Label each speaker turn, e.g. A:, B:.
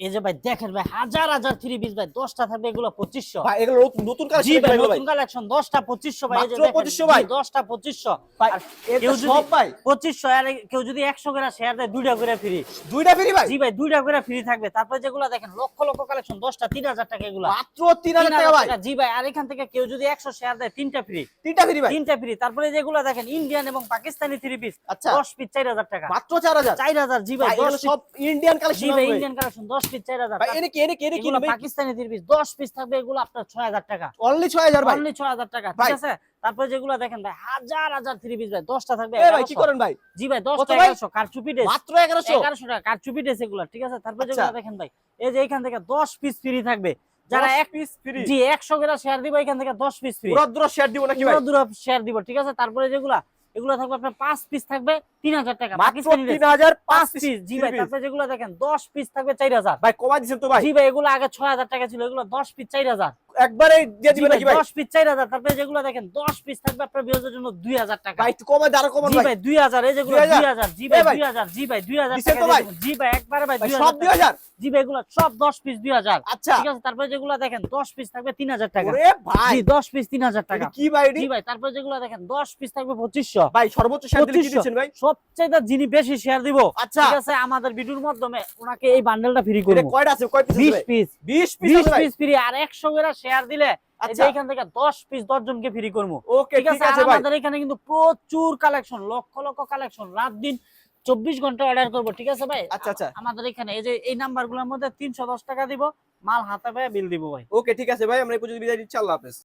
A: এই যে ভাই দেখেন ভাই হাজার হাজার থ্রি পিস ভাই দশটা থাকবে এগুলো পঁচিশশো।
B: ভাই এগুলো নতুন- কালেকশন
A: ভাই নতুন কালেকশন দশটা পঁচিশশো ভাই
B: 2500 ভাই?
A: দশটা পঁচিশশো। কেউ
B: সব ভাই।
A: পঁচিশশো আর কেউ যদি একশো করে শেয়ার দেয় দুইটা করে ফ্রি
B: দুইটা ফ্রি ভাই।
A: জি ভাই দুইটা করে ফ্রি থাকবে। তারপরে যেগুলো দেখেন লক্ষ লক্ষ কালেকশন দশটা তিন হাজার টাকা এগুলো।
B: মাত্র 3000 টাকা ভাই।
A: জি ভাই আর এখান থেকে কেউ যদি একশো শেয়ার দেয় তিনটা ফ্রি
B: তিনটা ফ্রি ভাই।
A: তিনটা ফ্রি তারপরে যেগুলো দেখেন ইন্ডিয়ান এবং পাকিস্তানি থ্রি পিস
B: আচ্ছা।
A: দশ পিস চার হাজার টাকা।
B: মাত্র 4000
A: চার হাজার জি ভাই
B: সব ইন্ডিয়ান কালেকশন
A: ইন্ডিয়ান কালেকশন দশ পিস চার হাজার
B: ভাই এনে কি এনে কি এনে কি
A: পাকিস্তানি থ্রি পিস পিস থাকবে এগুলো আপনার ছয় হাজার টাকা।
B: অনলি 6000 ভাই।
A: অনলি ছয় হাজার টাকা ঠিক আছে? তারপরে যেগুলো দেখেন ভাই হাজার হাজার থ্রি পিস ভাই দশটা থাকবে
B: এ ভাই কি করেন ভাই?
A: জি ভাই
B: কত
A: দশটা
B: ভাই?
A: এগারোশো কারচুপি ড্রেস
B: মাত্র 1100
A: এগারোশো টাকা কারচুপি ড্রেস এগুলো ঠিক আছে? তারপরে
B: আচ্ছা।
A: যেগুলো দেখেন ভাই এই যে এখান থেকে দশ পিস ফ্রি থাকবে। যারা এক
B: পিস ফ্রি
A: জি একশো শেয়ার দিব এখান থেকে দশ পিস ফ্রি
B: পুরো শেয়ার দিব নাকি ভাই?
A: শেয়ার দিব ঠিক আছে? তারপরে যেগুলা এগুলো থাকবে আপনার পাঁচ পিস থাকবে তিন হাজার টাকা। dress,
B: 3000
A: পাঁচ পিস জি ভাই তারপরে যেগুলো দেখেন দশ পিস থাকবে চার হাজার।
B: ভাই কমাই দিছেন তো ভাই।
A: জি ভাই এগুলো আগে ছয় হাজার টাকা ছিল এগুলো দশ পিস চার হাজার।
B: একবারে দিয়ে দিবেন নাকি ভাই?
A: দশ পিস চার হাজার তারপরে যেগুলো দেখেন দশ পিস থাকবে আপনার বিরোধের জন্য দুই হাজার টাকা।
B: ভাই একটু কমাই দাঁড়া কমান ভাই।
A: ভাই দুই হাজার এই যেগুলো
B: 2000
A: জি ভাই
B: এ ভাই,
A: দুই হাজার জি ভাই হাজার টাকা। জি ভাই একবারে ভাই
B: সব
A: হাজার
B: 2000
A: জি এগুলো সব দশ পিস দুই হাজার।
B: আচ্ছা।
A: ঠিক আছে তারপরে যেগুলো দেখেন দশ পিস থাকবে তিন হাজার টাকা।
B: ওরে ভাই।
A: জি দশ পিস তিন হাজার টাকা।
B: কি ভাই
A: জি ভাই তারপরে যেগুলো দেখেন দশ পিস থাকবে পঁচিশশো।
B: ভাই সর্বোচ্চ শেয়ার দিলে কি দিচ্ছেন ভাই?
A: সবচেয়ে যিনি বেশি শেয়ার দিব
B: আচ্ছা।
A: ঠিক আছে আমাদের ভিডিওর মাধ্যমে ওনাকে এই বান্ডেলটা ফ্রি
B: এটা
A: করব।
B: কয়টা আছে? কয় পিস আছে
A: বিশ
B: ভাই?
A: পিস
B: 20 পিস
A: পিস ফ্রি আর একশো করে শেয়ার দিলে
B: আচ্ছা।
A: এখান থেকে দশ পিস দশ জনকে ফ্রি করব।
B: ওকে
A: ঠিক আছে আমাদের এখানে কিন্তু প্রচুর কালেকশন লক্ষ লক্ষ কালেকশন রাত দিন চব্বিশ ঘণ্টা অর্ডার করব ঠিক আছে ভাই?
B: আচ্ছা আচ্ছা।
A: আমাদের এখানে এই যে এই নাম্বারগুলোর মধ্যে তিনশো দশ টাকা দিব মাল হাতে পায়ে বিল দিব ভাই।
B: ওকে ঠিক আছে ভাই আমরা এই পর্যন্ত বিদায় দিচ্ছি আল্লাহ হাফেজ।